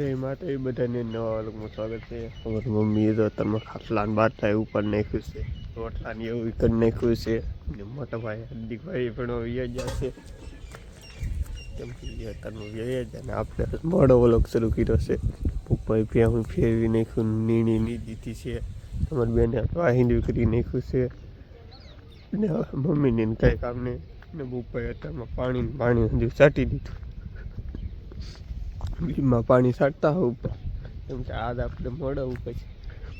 જય બધાને નવા અલગમાં સ્વાગત છે. અમારી મમ્મીએ તો તમે ખાટલાને બાટલા ઉપર નાખ્યું છે. રોટલાને એવું કરી નાખ્યું છે. અને મોટા ભાઈ હાર્દિકભાઈ પણ વ્યાજ જશે કેમ કે અત્યારમાં વ્યાજ અને આપણે મોડો વલોગ શરૂ કર્યો છે. પપ્પાએ હું ફેરવી નાખ્યું, નીણી ની દીધી છે. અમારી બેને વાહિંદવી કરી નાખ્યું છે. ને મમ્મીને ને કાંઈ કામ નહીં. ને પપ્પાએ અત્યારમાં પાણી પાણી ચાટી દીધું. બીમાં પાણી છાંટતા હોય ઉપર એમ કે આજ આપણે મોડો ઉપર છે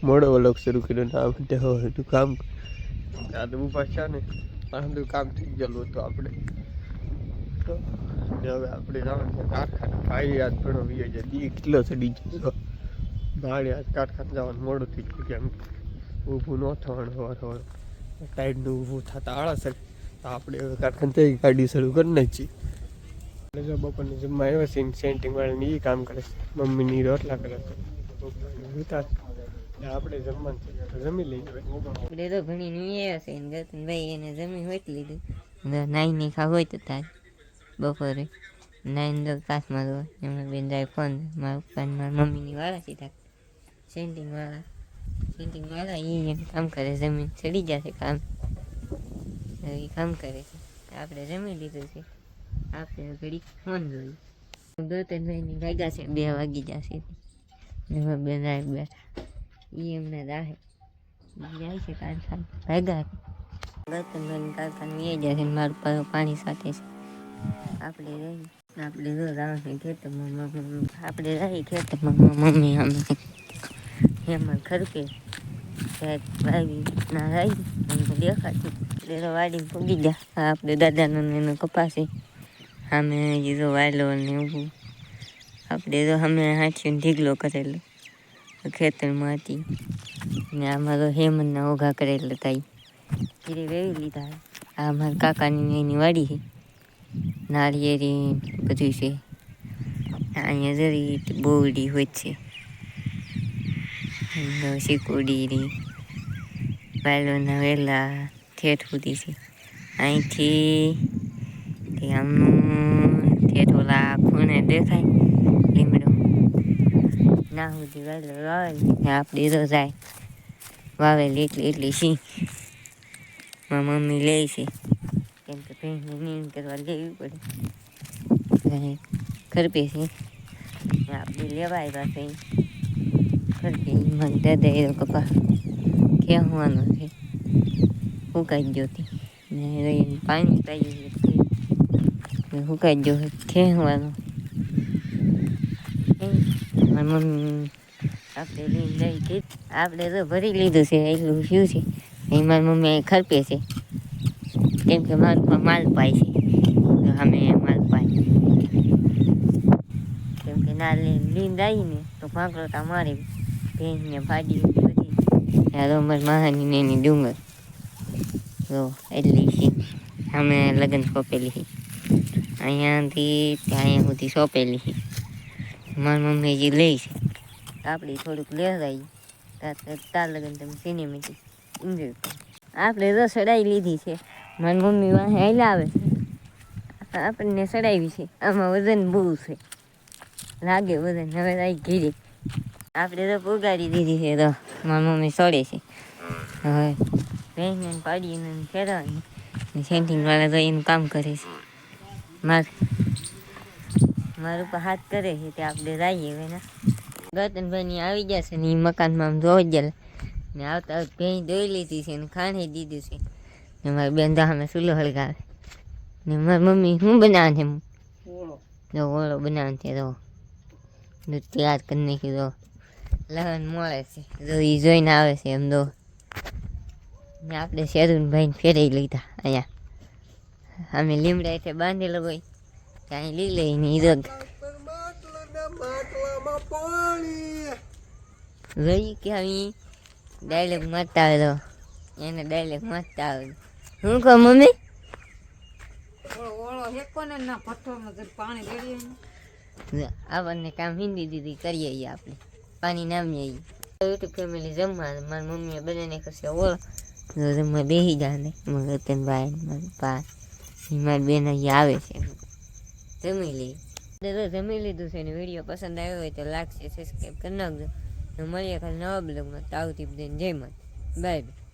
મોડો વલોક શરૂ કર્યો ને આ બધે હવે હજુ કામ આજ ઊભા છે ને આનું કામ થઈ ગયેલું હતું આપણે. તો હવે આપણે જવાનું છે કારખાને. ભાઈ આજ પણ વીએ છે. દી કેટલો ચડી ગયો ભાડે આજ કારખાને જવાનું મોડું થઈ ગયું કેમ ઊભું ન થવાનું સવાર સવાર ટાઈડનું ઊભું થતા આળસ તો આપણે હવે કારખાને ગાડી શરૂ કરી નાખીએ. જો બપોરની જમવા આવ્યો છે સેન્ટિંગ વાળાની એ કામ કરે છે. મમ્મીની રોટલા કરે છે. એટલે આપણે જમવાનું જમી લઈએ. આપણે તો ઘણી નહીં આવ્યા છે ને ગૌતમભાઈ એને જમી હોય લીધું. નાઈ નહીં ખાવ હોય તો તાર બપોરે નાઈન તો કાચમાં તો એમણે બેન જાય ફોન. મારા પપ્પા મારા મમ્મીની વાળા સીધા સેન્ટિંગ વાળા. સેન્ટિંગ વાળા એ એમ કામ કરે. જમીન ચડી જશે કામ. એ કામ કરે છે. આપણે જમી લીધું છે. આપણે ઘડી ફોન જોયું ગૌતમભાઈની વાગ્યા છે, બે વાગી જશે. એમાં બેન બેઠા. એ એમને રાહે. જાય છે કારખાને ભાગ્યા ગૌતમભાઈ કારખાને વી જાય છે ને મારું પાણી સાથે છે. આપણે રહી. આપણે જો રાવણ ખેતરમાં આપણે રહી ખેતરમાં મમ્મી અમે. એમાં ખરકે વાવી ના રહી. દેખાતું એટલે વાડી પૂગી ગયા. આપણે દાદાનો ને એનો કપાસે અમે તો વાયલો ને ઊભું આપણે તો અમે હાંચીને ઢીગલો કરેલો, ખેતરમાં હતી. ને આમાં તો હેમંતના ઓઘા કરેલા ઈ. ઘીરે વેવી લીધા. આ મારા કાકાની એની વાડી છે. નાળિયેરી બધું છે. અહીંયા જરી બોવડી હોય છે. ને શીકોડી રી. વાયલોના વેલા ઠેઠ સુધી છે. અહીંથી આમનું તે ઓલા ખૂણે દેખાય લીમડો ના સુધી વાવેલો વાવેલી ને આપણે તો જાય વાવેલી એટલી એટલી સી મારા મમ્મી લે છે કેમ કે ભેંસને નીણ કરવા લેવી પડે ખરપે છે આપણે લેવા આવ્યા છે ખરપે મને દાદા એ કપા ખેંચવાનો છે સુકાઈ ગયો હતી ને પાણી પાઈ સુકાઈ ગયો ખેંચવાનો મારી મમ્મી આપણે લઈને લઈ ગઈ આપણે તો ભરી લીધું છે એટલું શું છે એ મારી મમ્મી ખરપે છે કેમ કે મારું માલ પાય છે તો અમે માલ પાય કેમ કે ના લીંદ આવીને તો ભાંકરોટા મારે ભેંસને ફાડી બધી તો અમારી મહાની એની ડુંગર તો એટલી છે અમે લગ્ન સોંપેલી છે અહીંયાથી ત્યાં સુધી સોંપેલી છે. મારી મમ્મી જે લઈ છે. આપણે થોડુંક લેવાય તાર લગન તમે સિનેમેટિક એન્જોય કરો. આપણે તો સડાઈ લીધી છે. મારી મમ્મી વાંહે હાલ આવે. છે આપણને સડાવી છે. આમાં વજન બહુ છે. લાગે વજન. હવે લાઈ ઘીરે. આપણે તો પુગાડી દીધી છે તો મારી મમ્મી સડે છે. હવે ભેંસને પાડીને ફેરવાની સેન્ટિંગવાળા સેન્ટિંગ વાળા તો એનું કામ કરે છે. માર. પર હાથ કરે છે તે આપણે જઈએ હવે ગતનભાઈ આવી જશે ને એ મકાનમાં આમ જોવા જાય ને આવતા ભેંસ દોઈ લીધી છે ને ખાણી દીધું છે. ને મારી બેન દામે ચૂલો હળગાવે. ને મારી મમ્મી શું બનાવે છે જો ઓળો બનાવે છે તો દૂધ તૈયાર કરી નાખી દો લહન મળે છે. જો એ જોઈને આવે છે એમ દો ને આપણે શેરુનભાઈને ફેરવી લીધા અહીંયા. અમે લીમડા એટલે બાંધેલો હોય ત્યાં લઈ લઈને એ રગ રહી કે આવી ડાયલોગ મારતા આવેલો એને ડાયલેગ મારતા આવેલો શું કહો, મમ્મી? ને ના ને આપણને કામ હિન્દી દીદી કરીએ આપણે. પાણી નામીએ યુટ્યુબ ફેમિલી જમવા, મારી મમ્મીએ બધાને કરશે ઓળો. જમવા બેસી જાય ને તેમ ભાઈ ને મારા પા ઈ બેન અહીંયા આવે છે. જમી લઈ તો જમી લીધું છે ને વીડિયો પસંદ આવ્યો હોય તો લાગશે સબસ્ક્રાઈબ કરી નાખજો. મળીએ ખાલી નવા બ્લોગમાં. આવતી દઈને જય મત બાય બાય